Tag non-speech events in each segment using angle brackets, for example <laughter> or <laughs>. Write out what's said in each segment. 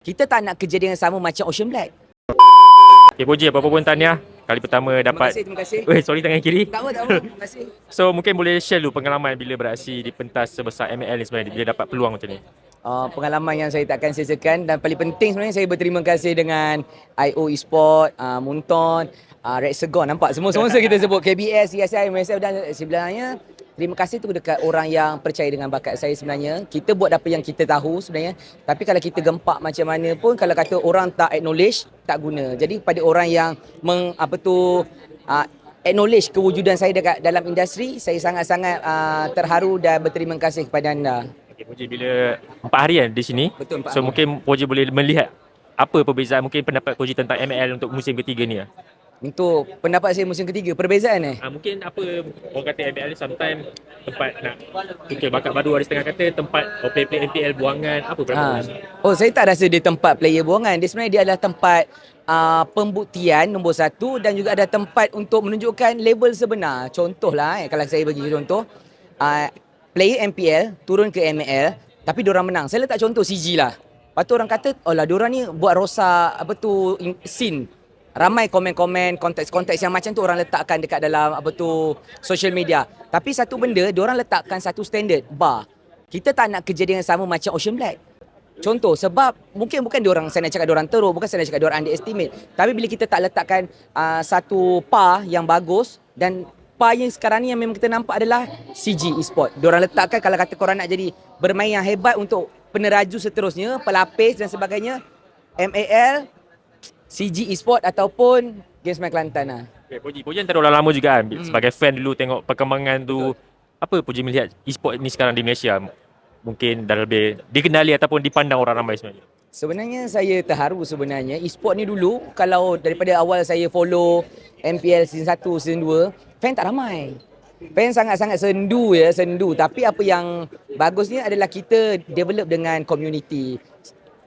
Kita tak nak kerja dengan sama macam Ocean Black. Okay, Puji, apa-apa pun tahniah. Kali pertama Terima dapat... kasih, terima kasih. Weh, sorry tangan kiri. Tak apa, tak apa. Terima kasih. <laughs> So, mungkin boleh share dulu pengalaman bila beraksi di pentas sebesar ML ni sebenarnya, bila dapat peluang macam ni. Uh, pengalaman yang saya takkan sesakan dan paling penting sebenarnya saya berterima kasih dengan IO Esport, uh, Munton, uh, Red Segon nampak semua semua kita sebut KBS, CSI, MSF dan sebenarnya terima kasih tu dekat orang yang percaya dengan bakat saya sebenarnya. Kita buat apa yang kita tahu sebenarnya. Tapi kalau kita gempak macam mana pun kalau kata orang tak acknowledge tak guna. Jadi pada orang yang meng, apa tu uh, acknowledge kewujudan saya dekat dalam industri, saya sangat-sangat uh, terharu dan berterima kasih kepada anda. Okay, Puji, bila empat hari kan di sini. Betul, So, hari. mungkin Puji boleh melihat apa perbezaan mungkin pendapat Puji tentang ML untuk musim ketiga ni lah. Untuk pendapat saya musim ketiga, perbezaan eh? Ha, mungkin apa orang kata MPL ni sometimes tempat nak tukar bakat baru ada setengah kata tempat oh, play-play MPL buangan apa berapa Ha. ha. Oh, saya tak rasa dia tempat player buangan. Dia sebenarnya dia adalah tempat uh, pembuktian nombor satu dan juga ada tempat untuk menunjukkan level sebenar. Contohlah, eh, kalau saya bagi contoh, uh, player MPL turun ke ML tapi diorang menang. Saya letak contoh CG lah. Lepas tu orang kata, oh lah diorang ni buat rosak apa tu in- scene. Ramai komen-komen, konteks-konteks yang macam tu orang letakkan dekat dalam apa tu social media. Tapi satu benda, diorang letakkan satu standard, bar. Kita tak nak kerja dengan sama macam Ocean Black. Contoh sebab mungkin bukan diorang saya nak cakap diorang teruk, bukan saya nak cakap diorang underestimate. Tapi bila kita tak letakkan uh, satu par yang bagus dan par yang sekarang ni yang memang kita nampak adalah CG Esport. Diorang letakkan kalau kata korang nak jadi bermain yang hebat untuk peneraju seterusnya, pelapis dan sebagainya, MAL, CG Esport ataupun Games My Kelantan lah. Okay, Puji, Puji antara orang lama juga kan hmm. sebagai fan dulu tengok perkembangan tu apa Puji melihat e-sport ni sekarang di Malaysia mungkin dah lebih dikenali ataupun dipandang orang ramai sebenarnya. Sebenarnya saya terharu sebenarnya e-sport ni dulu kalau daripada awal saya follow MPL season 1, season 2, fan tak ramai. Fan sangat-sangat sendu ya, sendu. Tapi apa yang bagusnya adalah kita develop dengan community.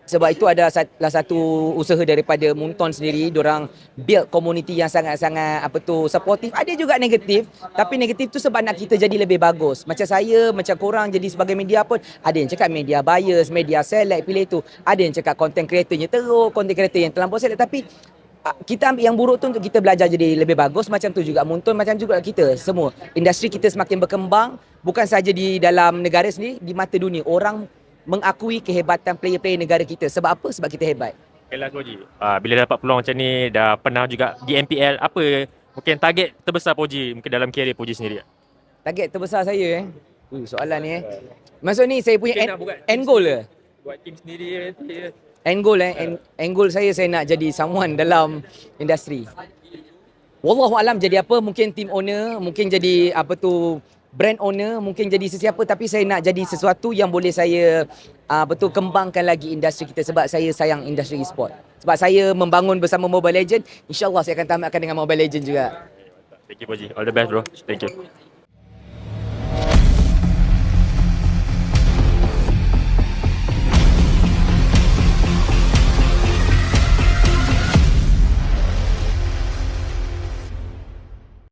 Sebab itu ada salah satu usaha daripada Munton sendiri, orang build community yang sangat-sangat apa tu supportive. Ada juga negatif, tapi negatif tu sebab nak kita jadi lebih bagus. Macam saya, macam korang jadi sebagai media pun ada yang cakap media bias, media select pilih tu. Ada yang cakap content creatornya teruk, content creator yang terlampau select tapi kita ambil yang buruk tu untuk kita belajar jadi lebih bagus macam tu juga Munton macam juga kita semua industri kita semakin berkembang bukan saja di dalam negara sendiri di mata dunia orang mengakui kehebatan player-player negara kita. Sebab apa? Sebab kita hebat. Okay, Puji. Uh, bila dapat peluang macam ni dah pernah juga di MPL apa? Mungkin target terbesar Puji mungkin dalam career Puji sendiri. target terbesar saya eh? Uh, soalan ni eh. Maksud ni saya punya end, end goal ke? Buat tim sendiri nanti. end goal eh. End, end goal saya saya nak jadi someone dalam industri Wallahu alam jadi apa? Mungkin team owner mungkin jadi apa tu brand owner mungkin jadi sesiapa tapi saya nak jadi sesuatu yang boleh saya uh, betul kembangkan lagi industri kita sebab saya sayang industri e-sport sebab saya membangun bersama Mobile Legend insyaallah saya akan tamatkan dengan Mobile Legend juga Thank you Puji. All the best bro. Thank you.